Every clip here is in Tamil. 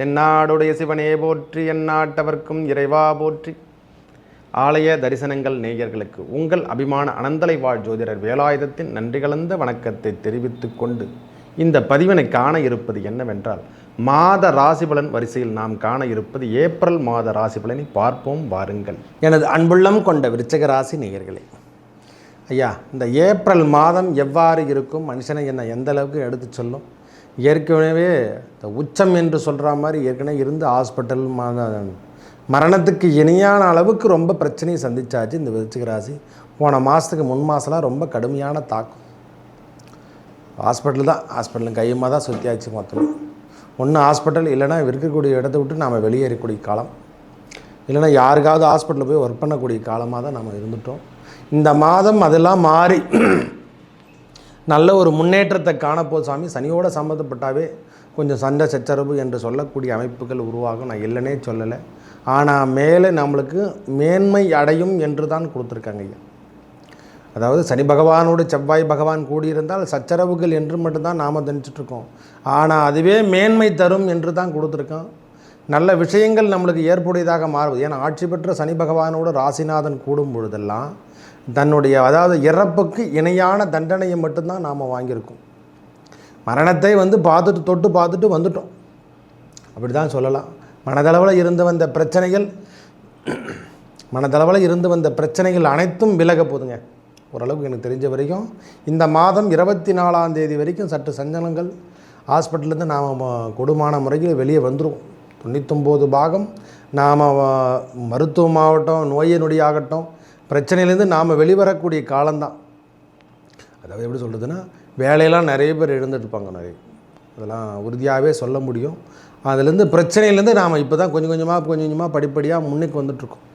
தென்னாடுடைய சிவனே போற்றி எந்நாட்டவர்க்கும் இறைவா போற்றி. ஆலய தரிசனங்கள் நேயர்களுக்கு உங்கள் அபிமான அனந்தலை வாழ் ஜோதிடர் வேலாயுதத்தின் நன்றி கலந்த வணக்கத்தை தெரிவித்து கொண்டு இந்த பதிவினை காண இருப்பது என்னவென்றால் மாத ராசிபலன் வரிசையில் நாம் காண இருப்பது ஏப்ரல் மாத ராசிபலனை பார்ப்போம் வாருங்கள். எனது அன்புள்ளம் கொண்ட விருச்சக ராசி நேயர்களே ஐயா இந்த ஏப்ரல் மாதம் எவ்வாறு இருக்கும்? மனுஷனை என்ன எந்த அளவுக்கு எடுத்து சொல்லும்? ஏற்கனவே உச்சம் என்று சொல்கிற மாதிரி ஏற்கனவே இருந்து ஹாஸ்பிட்டல் மரணத்துக்கு இணையான அளவுக்கு ரொம்ப பிரச்சனையை சந்திச்சாச்சு இந்த விருச்சிக ராசி. போன மாதத்துக்கு முன் மாதம்லாம் ரொம்ப கடுமையான தாக்கம். ஹாஸ்பிட்டல் தான் ஹாஸ்பிட்டலும் கையுமா தான் சுற்றியாச்சு மொத்தம். ஒன்று ஹாஸ்பிட்டல் இல்லைனா இருக்கக்கூடிய இடத்த விட்டு நாம் வெளியேறக்கூடிய காலம். இல்லைன்னா யாருக்காவது ஹாஸ்பிட்டலில் போய் ஒர்க் பண்ணக்கூடிய காலமாக தான் நம்ம இருந்துட்டோம். இந்த மாதம் அதெல்லாம் மாறி நல்ல ஒரு முன்னேற்றத்தை காணப்போது சாமி. சனியோட சம்மந்தப்பட்டாவே கொஞ்சம் சண்டை சச்சரவு என்று சொல்லக்கூடிய அமைப்புகள் உருவாகும். நான் இல்லைன்னே சொல்லலை. ஆனால் மேலே நம்மளுக்கு மேன்மை அடையும் என்று தான் கொடுத்துருக்காங்க ஐயா. அதாவது சனி பகவானோடு செவ்வாய் பகவான் கூடியிருந்தால் சச்சரவுகள் என்று மட்டும்தான் நாம் தனிச்சிட்ருக்கோம் ஆனால் அதுவே மேன்மை தரும் என்று தான் கொடுத்துருக்கோம். நல்ல விஷயங்கள் நம்மளுக்கு ஏற்புடையதாக மாறுவது. ஏன்னா ஆட்சி பெற்ற சனி பகவானோடு ராசிநாதன் கூடும் பொழுதெல்லாம் தன்னுடைய அதாவது இறப்புக்கு இணையான தண்டனையை மட்டும்தான் நாம் வாங்கியிருக்கோம். மரணத்தை வந்து பார்த்துட்டு தொட்டு பார்த்துட்டு வந்துட்டோம். அப்படி தான் சொல்லலாம். மனதளவில் இருந்து வந்த பிரச்சனைகள் மனதளவில் இருந்து வந்த பிரச்சனைகள் அனைத்தும் விலக போதுங்க ஓரளவுக்கு எனக்கு தெரிஞ்ச வரைக்கும் இந்த மாதம் இருபத்தி நாலாம் தேதி வரைக்கும் சற்று சஞ்சலங்கள் ஹாஸ்பிட்டல்லேருந்து நாம் கொடுமான முறையில் வெளியே வந்துடுவோம் தொண்ணூத்தொம்பது பாகம் நாம் மருத்துவமாகட்டும் நோயினுடைய நொடியாகட்டும் பிரச்சனையிலேருந்து நாம் வெளிவரக்கூடிய காலம்தான். அதாவது எப்படி சொல்கிறதுன்னா வேலையெல்லாம் நிறைய பேர் இருந்துட்டுருப்பாங்க நிறைய. அதெல்லாம் உறுதியாகவே சொல்ல முடியும். அதுலேருந்து பிரச்சனையிலேருந்து நாம் இப்போ தான் கொஞ்சம் கொஞ்சமாக கொஞ்சம் கொஞ்சமாக படிப்படியாக முன்னுக்கு வந்துட்ருக்கோம்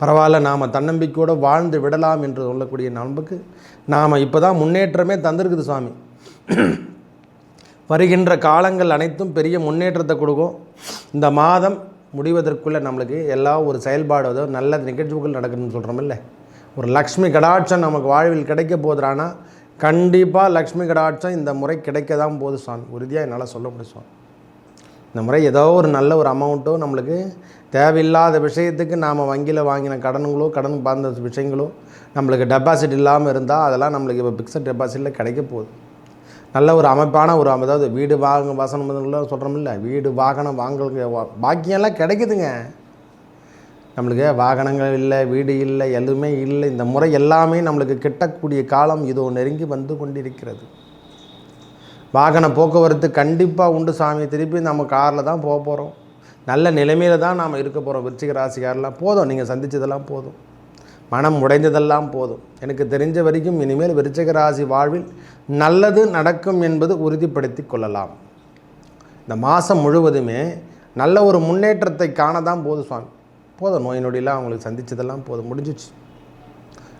பரவாயில்ல நாம் தன்னம்பிக்கையோடு வாழ்ந்து விடலாம் என்று சொல்லக்கூடிய நண்புக்கு நாம் இப்போ தான் முன்னேற்றமே தந்திருக்குது சுவாமி. வருகின்ற காலங்கள் அனைத்தும் பெரிய முன்னேற்றத்தை கொடுக்கும். இந்த மாதம் முடிவதற்குள்ளே நம்மளுக்கு எல்லா ஒரு செயல்பாடு நல்ல நிகழ்ச்சிகள் நடக்கணும்னு சொல்கிறோமில்ல ஒரு லக்ஷ்மி கடாட்சம் நமக்கு வாழ்வில் கிடைக்க போதுறானா கண்டிப்பாக லக்ஷ்மி கடாட்சம் இந்த முறை கிடைக்க தான் போகுது சுவாமி உறுதியாக என்னால் சொல்ல முடியும் சுவாமி இந்த முறை ஏதோ ஒரு நல்ல ஒரு அமௌண்ட்டோ நம்மளுக்கு தேவையில்லாத விஷயத்துக்கு நாம் வங்கியில் வாங்கின கடனுங்களோ கடன் பார்ந்த விஷயங்களோ நம்மளுக்கு டெபாசிட் இல்லாமல் இருந்தால் அதெல்லாம் நம்மளுக்கு இப்போ பிக்சட் டெபாசிட்டில் கிடைக்க போகுது. நல்ல ஒரு அமைப்பான ஒரு அதாவது வீடு வாங்க வசனம் சொல்கிறோமில்ல வீடு வாகனம் வாங்க பாக்கியெல்லாம் கிடைக்குதுங்க. நம்மளுக்கு வாகனங்கள் இல்லை வீடு இல்லை எதுவுமே இல்லை. இந்த முறை எல்லாமே நம்மளுக்கு கிட்டக்கூடிய காலம் இதோ நெருங்கி வந்து கொண்டிருக்கிறது. வாகன போக்குவரத்து கண்டிப்பாக உண்டு சாமி. திருப்பி நம்ம காரில் தான் போக போகிறோம் நல்ல நிலைமையில் தான் நாம் இருக்க போகிறோம் விருச்சிக ராசிக்காரெலாம் போதும் நீங்கள் சந்தித்ததெல்லாம் போதும். மனம் உடைந்ததெல்லாம் போதும். எனக்கு தெரிஞ்ச வரைக்கும் இனிமேல் விருச்சிக ராசி வாழ்வில் நல்லது நடக்கும் என்பது உறுதிப்படுத்தி கொள்ளலாம். இந்த மாதம் முழுவதுமே நல்ல ஒரு முன்னேற்றத்தை காண தான் போது சுவாமி போதும். நோய் நொடியெல்லாம் அவங்களுக்கு சந்தித்ததெல்லாம் போதும். முடிஞ்சிச்சு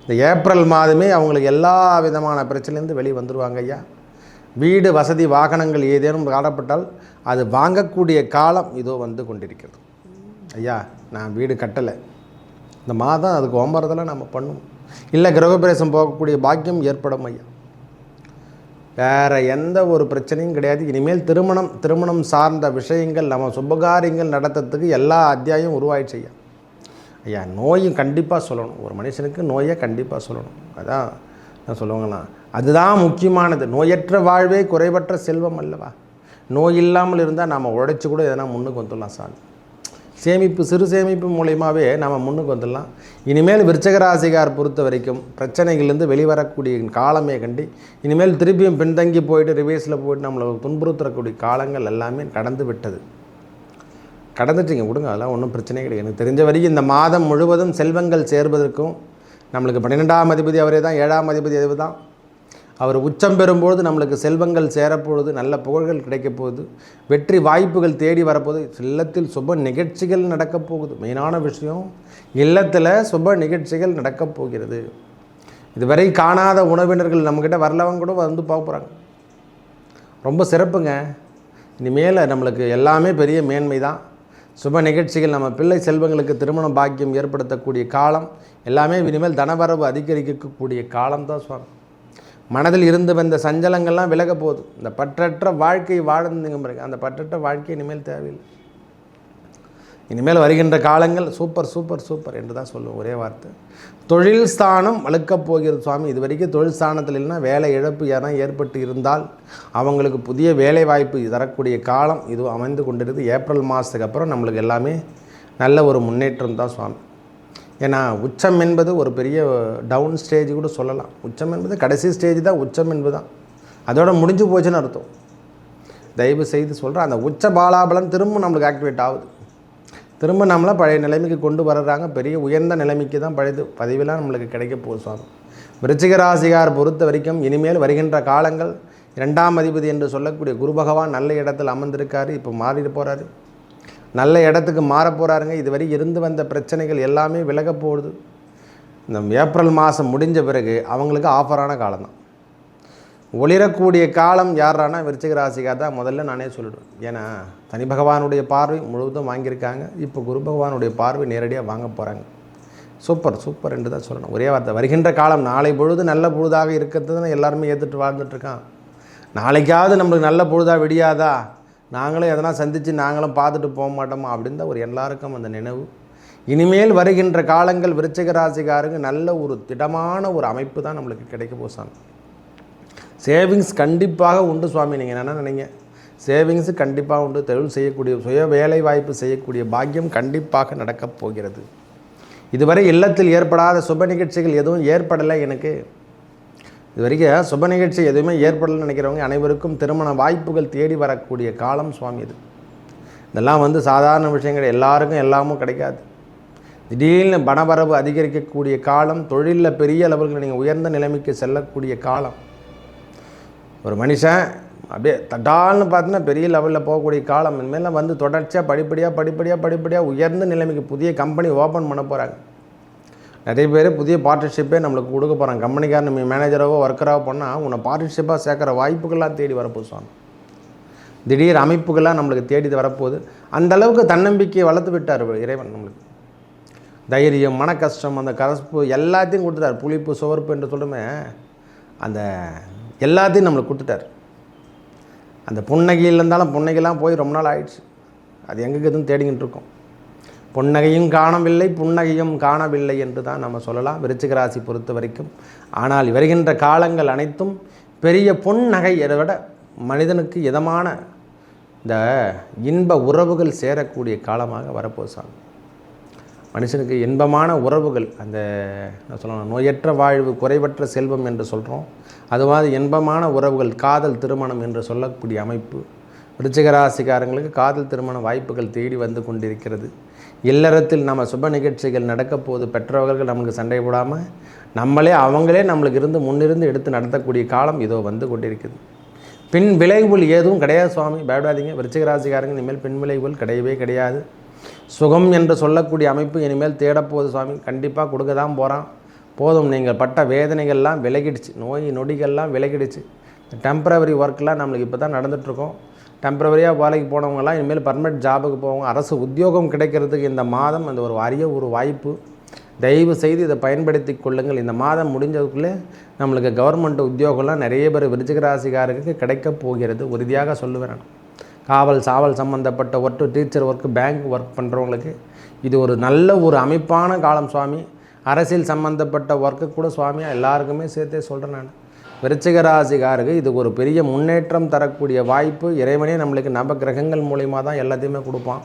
இந்த ஏப்ரல் மாதமே அவங்களுக்கு எல்லா விதமான பிரச்சனைலேருந்து வெளியே வந்துடுவாங்க ஐயா. வீடு வசதி வாகனங்கள் ஏதேனும் காணப்பட்டால் அது வாங்கக்கூடிய காலம் இதோ வந்து கொண்டிருக்கிறது. ஐயா நான் வீடு கட்டலை. இந்த மாதம் அதுக்கு ஓம்புறதெல்லாம் நம்ம பண்ணுவோம் இல்லை கிரகப்பிரவேசம் போகக்கூடிய பாக்கியம் ஏற்படும் ஐயா. வேறு எந்த ஒரு பிரச்சனையும் கிடையாது. இனிமேல் திருமணம் திருமணம் சார்ந்த விஷயங்கள் நம்ம சுபகாரியங்கள் நடத்துறதுக்கு எல்லா அத்தியாயம் உருவாயிடுச்சு ஐயா. ஐயா நோயும் கண்டிப்பாக சொல்லணும். ஒரு மனுஷனுக்கு நோயை கண்டிப்பாக சொல்லணும். அதான் நான் சொல்லுவாங்கண்ணா அதுதான் முக்கியமானது. நோயற்ற வாழ்வே குறைவற்ற செல்வம் அல்லவா? நோய் இல்லாமல் இருந்தால் நாம் உழைச்சி கூட எதனா முன்னுக்கு வந்துடலாம் சாமி. சேமிப்பு சிறு சேமிப்பு மூலயமாவே நாம் முன்னுக்கு வந்துடலாம். இனிமேல் விருச்சகராசிகார் பொறுத்த வரைக்கும் பிரச்சனைகள்லேருந்து வெளிவரக்கூடிய காலமே கண்டி. இனிமேல் திருப்பியும் பின்தங்கி போயிட்டு ரிவேஸில் போயிட்டு நம்மளை துன்புறுத்தக்கூடிய காலங்கள் எல்லாமே கடந்து விட்டது. கடந்துட்டீங்க விடுங்க அதெல்லாம் ஒன்றும் பிரச்சனை கிடையாது. எனக்கு தெரிஞ்ச வரைக்கும் இந்த மாதம் முழுவதும் செல்வங்கள் சேர்வதற்கும் நம்மளுக்கு பன்னிரெண்டாம் அதிபதி அவரே தான் ஏழாம் அதிபதி அதுவு தான். அவர் உச்சம் பெறும்பொழுது நம்மளுக்கு செல்வங்கள் சேரப்போகுது நல்ல புகழ்கள் கிடைக்கப் போகுது வெற்றி வாய்ப்புகள் தேடி வரப்போகுது. இல்லத்தில் சுப நிகழ்ச்சிகள் நடக்கப் போகுது. மெயினான விஷயம் இல்லத்தில் சுப நிகழ்ச்சிகள் நடக்கப் போகிறது. இதுவரை காணாத உணவினர்கள் நம்மக்கிட்ட வரலவங்க கூட வந்து பார்க்க போகிறாங்க ரொம்ப சிறப்புங்க. இனிமேல் நம்மளுக்கு எல்லாமே பெரிய மேன்மை தான். சுப நிகழ்ச்சிகள் நம்ம பிள்ளை செல்வங்களுக்கு திருமணம் பாக்கியம் ஏற்படுத்தக்கூடிய காலம் எல்லாமே இனிமேல் தனவரவு அதிகரிக்கக்கூடிய காலம் தான் சுவாமி. மனதில் இருந்து வந்த சஞ்சலங்கள்லாம் விலக போகுது. இந்த பற்றற்ற வாழ்க்கை வாழ்ந்துங்க பாருங்க. அந்த பற்றற்ற வாழ்க்கை இனிமேல் தேவையில்லை. இனிமேல் வருகின்ற காலங்கள் சூப்பர் சூப்பர் சூப்பர் என்று தான் சொல்லுவோம் ஒரே வார்த்தை. தொழில் ஸ்தானம் வளர்க்கப் போகிறது சுவாமி. இது வரைக்கும் தொழில் ஸ்தானத்தில் இல்லைன்னா வேலை இழப்பு யாரா ஏற்பட்டு இருந்தால் அவங்களுக்கு புதிய வேலை வாய்ப்பு தரக்கூடிய காலம் இது அமைந்து கொண்டிருக்கு ஏப்ரல் மாதத்துக்கு அப்புறம் நம்மளுக்கு எல்லாமே நல்ல ஒரு முன்னேற்றம் தான் சுவாமி. ஏன்னா உச்சம் என்பது ஒரு பெரிய டவுன் ஸ்டேஜ் கூட சொல்லலாம். உச்சம் என்பது கடைசி ஸ்டேஜ் தான் உச்சம் என்பது தான் அதோட முடிஞ்சு போச்சுன்னு அர்த்தம். தயவு செய்து சொல்கிறேன் அந்த உச்ச பாலாபலம் திரும்ப நம்மளுக்கு ஆக்டிவேட் ஆகுது. திரும்ப நம்மளை பழைய நிலைமைக்கு கொண்டு வர்றாங்க. பெரிய உயர்ந்த நிலைமைக்கு தான் பழைய பதிவெல்லாம் நம்மளுக்கு கிடைக்க போகுது சுவாமி. விருச்சிக ராசிகார் பொறுத்த வரைக்கும் இனிமேல் வருகின்ற காலங்கள் இரண்டாம் அதிபதி என்று சொல்லக்கூடிய குரு பகவான் நல்ல இடத்தில் அமர்ந்திருக்காரு இப்போ மாறிட்டு போகிறாரு நல்ல இடத்துக்கு மாற போகிறாருங்க இதுவரை இருந்து வந்த பிரச்சனைகள் எல்லாமே விலக போகுது. இந்த ஏப்ரல் மாதம் முடிஞ்ச பிறகு அவங்களுக்கு ஆஃபரான காலம் தான். ஒளிரக்கூடிய காலம் யாரானா விருச்சிக ராசிக்காக தான். முதல்ல நானே சொல்லிடுவேன். ஏன்னா தனி பகவானுடைய பார்வை முழுவதும் வாங்கியிருக்காங்க. இப்போ குரு பகவானுடைய பார்வை நேரடியாக வாங்க போகிறாங்க சூப்பர் சூப்பர் என்று தான் சொல்லணும். ஒரே வார்த்தை வருகின்ற காலம் நாளை பொழுது நல்ல பொழுதாக இருக்கிறதுன்னு எல்லாருமே ஏற்றுட்டு வாழ்ந்துட்டுருக்கான் நாளைக்காவது நம்மளுக்கு நல்ல பொழுதாக விடியாதா? நாங்களும் எதனா சந்தித்து நாங்களும் பார்த்துட்டு போக மாட்டோமா? அப்படின்னு தான் ஒரு எல்லாருக்கும் அந்த நினைவு. இனிமேல் வருகின்ற காலங்கள் விருச்சிக ராசிக்காரங்க நல்ல ஒரு திடமான ஒரு அமைப்பு தான் நம்மளுக்கு கிடைக்க போசாங்க சேவிங்ஸ் கண்டிப்பாக உண்டு சுவாமி நீங்கள் என்ன நினைங்க? சேவிங்ஸு கண்டிப்பாக உண்டு. தொழில் செய்யக்கூடிய சுய வேலை வாய்ப்பு செய்யக்கூடிய பாக்கியம் கண்டிப்பாக நடக்கப் போகிறது. இதுவரை இல்லத்தில் ஏற்படாத சுப நிகழ்ச்சிகள் எதுவும் ஏற்படலை எனக்கு. இது வரைக்கும் சுப நிகழ்ச்சி எதுவுமே ஏற்படலைன்னு நினைக்கிறவங்க அனைவருக்கும் திருமண வாய்ப்புகள் தேடி வரக்கூடிய காலம் சுவாமி இது. இதெல்லாம் வந்து சாதாரண விஷயங்கள். எல்லாருக்கும் எல்லாமும் கிடைக்காது. திடீர்னு பணவரவு அதிகரிக்கக்கூடிய காலம் தொழிலில் பெரிய அளவுக்கு நீங்கள் உயர்ந்த நிலைமைக்கு செல்லக்கூடிய காலம். ஒரு மனுஷன் அப்படியே தட்டால்னு பார்த்தீங்கன்னா பெரிய லெவலில் போகக்கூடிய காலம். இனிமேல் வந்து தொடர்ச்சியாக படிப்படியாக படிப்படியாக படிப்படியாக உயர்ந்த நிலைமைக்கு புதிய கம்பெனி ஓப்பன் பண்ண போகிறாங்க நிறைய பேர் புதிய பார்ட்னர்ஷிப்பே நம்மளுக்கு கொடுக்க போகிறாங்க கம்பெனிக்காரன் நம்ம மேனேஜராகவோ ஒர்க்கராகவோ பண்ணால் உன்னை பார்ட்னர்ஷிப்பாக சேர்க்குற வாய்ப்புகள்லாம் தேடி வரப்போகுது சுவாமி. திடீர் அமைப்புகள்லாம் நம்மளுக்கு தேடி வரப்போகுது. அந்தளவுக்கு தன்னம்பிக்கையை வளர்த்து விட்டார் இறைவன் நம்மளுக்கு. தைரியம் மன கஷ்டம் அந்த கரஸ்பு எல்லாத்தையும் கொடுத்துட்டார். புளிப்பு சுவர்ப்பு என்று சொல்லுமே அந்த எல்லாத்தையும் நம்மளுக்கு கொடுத்துட்டார். அந்த புன்னகையில் இருந்தாலும் புன்னகைலாம் போய் ரொம்ப நாள் ஆயிடுச்சு. அது எங்கே எதுவும் தேடிக்கிட்டு இருக்கோம். புன்னகையும் காணவில்லை புன்னகையும் காணவில்லை என்று தான் நம்ம சொல்லலாம். விருச்சிக ராசி பொறுத்த வரைக்கும். ஆனால் வருகின்ற காலங்கள் அனைத்தும் பெரிய புன்னகை இதை விட மனிதனுக்கு இதமான இந்த இன்ப உறவுகள் சேரக்கூடிய காலமாக வரப்போகுது மனுஷனுக்கு இன்பமான உறவுகள் அந்த என்ன சொல்லணும் நோயற்ற வாழ்வு குறைவற்ற செல்வம் என்று சொல்கிறோம் அதுவாது இன்பமான உறவுகள் காதல் திருமணம் என்று சொல்லக்கூடிய அமைப்பு. விருச்சிகராசிக்காரங்களுக்கு காதல் திருமண வாய்ப்புகள் தேடி வந்து கொண்டிருக்கிறது. இல்லறத்தில் நம்ம சுப நிகழ்ச்சிகள் நடக்கப்போது பெற்றவர்கள் நமக்கு சண்டை போடாமல் நம்மளே அவங்களே நம்மளுக்கு இருந்து முன்னிருந்து எடுத்து நடத்தக்கூடிய காலம் இதோ வந்து கொண்டிருக்குது. பின் விளைவுகள் எதுவும் கிடையாது சுவாமி. பயப்படாதீங்க. விருச்சிகராசிக்காரங்க இனிமேல் பின் விளைவுகள் கிடையவே கிடையாது. சுகம் என்று சொல்லக்கூடிய அமைப்பு இனிமேல் தேடப்போகுது சுவாமி. கண்டிப்பாக கொடுக்க தான் போகிறான் போதும் நீங்கள் பட்ட வேதனைகள்லாம் விலகிடுச்சு. நோய் நொடிகள்லாம் விலகிடுச்சு. டெம்பரவரி ஒர்க்லாம் நம்மளுக்கு இப்போ தான் நடந்துகிட்ருக்கோம் டெம்பரவரியாக வேலைக்கு போனவங்கலாம் இனிமேல் பர்மனெண்ட் ஜாபுக்கு போவாங்க. அரசு உத்தியோகம் கிடைக்கிறதுக்கு இந்த மாதம் அந்த ஒரு அரிய ஒரு வாய்ப்பு. தயவு செய்து இதை பயன்படுத்தி கொள்ளுங்கள். இந்த மாதம் முடிஞ்சதுக்குள்ளே நம்மளுக்கு கவர்மெண்ட் உத்தியோகம்லாம் நிறைய பேர் விருச்சிக ராசிக்காரருக்கு கிடைக்க போகிறது. உறுதியாக சொல்லுவேன் நான். காவல் சாவல் சம்மந்தப்பட்ட work teacher work bank work பண்ணுறவங்களுக்கு இது ஒரு நல்ல ஒரு அமைப்பான காலம் சுவாமி. அரசியல் சம்மந்தப்பட்ட ஒர்க்கு கூட சுவாமி எல்லாருக்குமே சேர்த்தே சொல்கிறேன் நான். விருச்சிகராசிகாருக்கு இது ஒரு பெரிய முன்னேற்றம் தரக்கூடிய வாய்ப்பு. இறைவனே நம்மளுக்கு நவ கிரகங்கள் மூலிமா தான் எல்லாத்தையுமே கொடுப்பான்.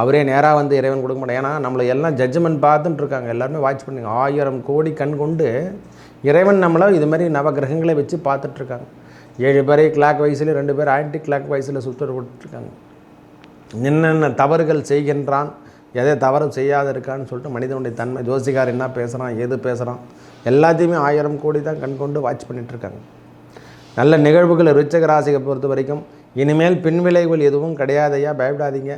அவரே நேராக வந்து இறைவன் கொடுக்க மாட்டேன். ஏன்னா நம்மளை எல்லாம் ஜட்ஜ்மெண்ட் பார்த்துட்டு இருக்காங்க. எல்லாருமே வாட்ச் பண்ணுங்க. ஆயிரம் கோடி கண் கொண்டு இறைவன் நம்மளை இது மாதிரி நவ கிரகங்களை வச்சு பார்த்துட்ருக்காங்க ஏழு பேரை கிளாக் வயசுல ரெண்டு பேர் ஆன்டி கிளாக் வயசில் சுற்ற கொடுத்துருக்காங்க என்னென்ன தவறுகள் செய்கின்றான் எதை தவறு செய்யாத இருக்கான்னு சொல்லிட்டு மனிதனுடைய தன்மை ஜோசிகார் என்ன பேசுகிறான் எது பேசுகிறான் எல்லாத்தையுமே ஆயிரம் கோடி தான் கண் கொண்டு வாட்ச் பண்ணிகிட்ருக்காங்க நல்ல நிகழ்வுகள் ரிச்சக ராசியை பொறுத்த வரைக்கும் இனிமேல் பின்விளைவுகள் எதுவும் கிடையாதையா பயப்படாதீங்க.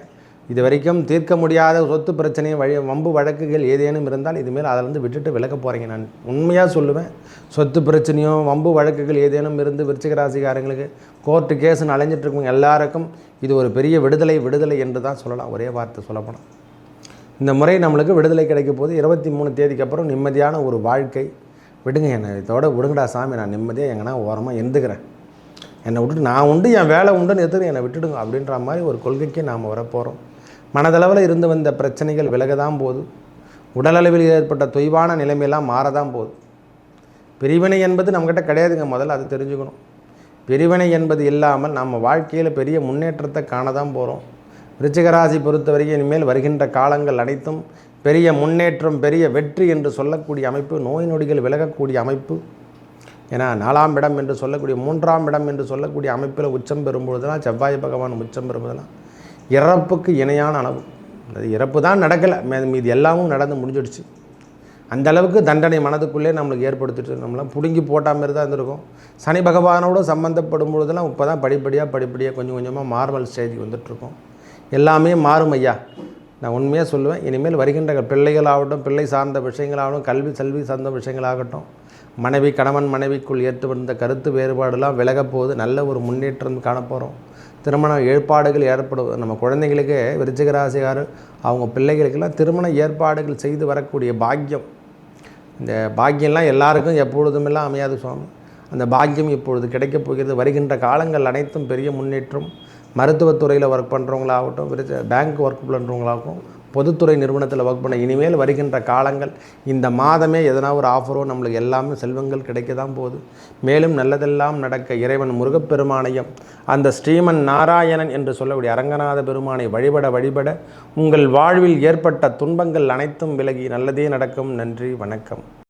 இது வரைக்கும் தீர்க்க முடியாத சொத்து பிரச்சனை வழி வம்பு வழக்குகள் ஏதேனும் இருந்தால் இதுமேல் அதிலிருந்து விட்டுட்டு விலக போகிறீங்க நான் உண்மையாக சொல்லுவேன் சொத்து பிரச்சனையும் வம்பு வழக்குகள் ஏதேனும் இருந்து விருச்சிக ராசிக்காரங்களுக்கு கோர்ட்டு கேஸுன்னு அலைஞ்சிட்ருக்கவங்க எல்லாருக்கும் இது ஒரு பெரிய விடுதலை விடுதலை என்று தான் சொல்லலாம். ஒரே வார்த்தை சொல்லப்போனால் இந்த முறை நம்மளுக்கு விடுதலை கிடைக்க போது இருபத்தி மூணு தேதிக்கு அப்புறம் நிம்மதியான ஒரு வாழ்க்கை. விடுங்க என்னை இதோட விடுங்கடா சாமி நான் நிம்மதியாக எங்கன்னா ஓரமாக எந்துக்கிறேன். என்னை விட்டுட்டு நான் உண்டு என் வேலை உண்டுன்னு எதிர்த்து என்னை விட்டுடுங்க அப்படின்ற மாதிரி ஒரு கொள்கைக்கு நாம் வரப்போகிறோம் மனதளவில் இருந்து வந்த பிரச்சனைகள் விலக தான் போகுது உடலளவில் ஏற்பட்ட தொய்வான நிலைமையெல்லாம் மாறதான் போகுது பிரிவினை என்பது நம்மக்கிட்ட கிடையாதுங்க முதல்ல அது தெரிஞ்சுக்கணும். பிரிவினை என்பது இல்லாமல் நம்ம வாழ்க்கையில் பெரிய முன்னேற்றத்தை காண தான் போகிறோம் விருச்சிகராசி பொறுத்தவரைக்கும் இனிமேல் வருகின்ற காலங்கள் அனைத்தும் பெரிய முன்னேற்றம் பெரிய வெற்றி என்று சொல்லக்கூடிய அமைப்பு நோய் நொடிகள் விலகக்கூடிய அமைப்பு. ஏன்னா நாலாம் இடம் என்று சொல்லக்கூடிய மூன்றாம் இடம் என்று சொல்லக்கூடிய அமைப்பில் உச்சம் பெறும்பொழுதெல்லாம் செவ்வாய் பகவான் உச்சம் பெறும்போதெல்லாம் இறப்புக்கு இணையான அளவு. அது இறப்பு தான் நடக்கலை. மீது எல்லாமும் நடந்து முடிஞ்சிடுச்சு. அந்த அளவுக்கு தண்டனை மனதுக்குள்ளே நம்மளுக்கு ஏற்படுத்திட்டு நம்மளாம் பிடுங்கி போட்ட மாதிரி தான் இருந்திருக்கும். சனி பகவானோடு சம்மந்தப்படும் பொழுதெல்லாம் இப்போ தான் படிப்படியாக படிப்படியாக கொஞ்சம் கொஞ்சமாக மார்மல் ஸ்டேஜுக்கு வந்துட்டுருக்கோம். எல்லாமே மாறும் ஐயா. நான் உண்மையாக சொல்லுவேன் இனிமேல் வருகின்ற பிள்ளைகளாகட்டும் பிள்ளை சார்ந்த விஷயங்களாகட்டும் கல்வி செல்வி சார்ந்த விஷயங்களாகட்டும் மனைவி கணவன் மனைவிக்குள் ஏற்று வந்த கருத்து வேறுபாடுலாம் விலகப்போது நல்ல ஒரு முன்னேற்றம் காணப்போகிறோம் திருமண ஏற்பாடுகள் ஏற்படும் நம்ம குழந்தைங்களுக்கு விருச்சிகராசிகார் அவங்க பிள்ளைகளுக்கெல்லாம் திருமண ஏற்பாடுகள் செய்து வரக்கூடிய பாக்கியம். இந்த பாக்கியம்லாம் எல்லாருக்கும் எப்பொழுதுமெல்லாம் அமையாது சுவாமி. அந்த பாக்கியம் இப்பொழுது கிடைக்கப் போகிறது. வருகின்ற காலங்கள் அனைத்தும் பெரிய முன்னேற்றம். மருத்துவத்துறையில் ஒர்க் பண்ணுறவங்களாகட்டும் பேங்க் ஒர்க் பண்ணுறவங்களாகட்டும் பொதுத்துறை நிறுவனத்தில் ஒர்க் பண்ண இனிமேல் வருகின்ற காலங்கள் இந்த மாதமே எதனா ஒரு ஆஃபரோ நம்மளுக்கு எல்லாமே செல்வங்கள் கிடைக்க தான் போகுது. மேலும் நல்லதெல்லாம் நடக்க இறைவன் முருகப்பெருமானையும் அந்த ஸ்ரீமன் நாராயணன் என்று சொல்லக்கூடிய அரங்கநாத பெருமானை வழிபட வழிபட உங்கள் வாழ்வில் ஏற்பட்ட துன்பங்கள் அனைத்தும் விலகி நல்லதே நடக்கும். நன்றி வணக்கம்.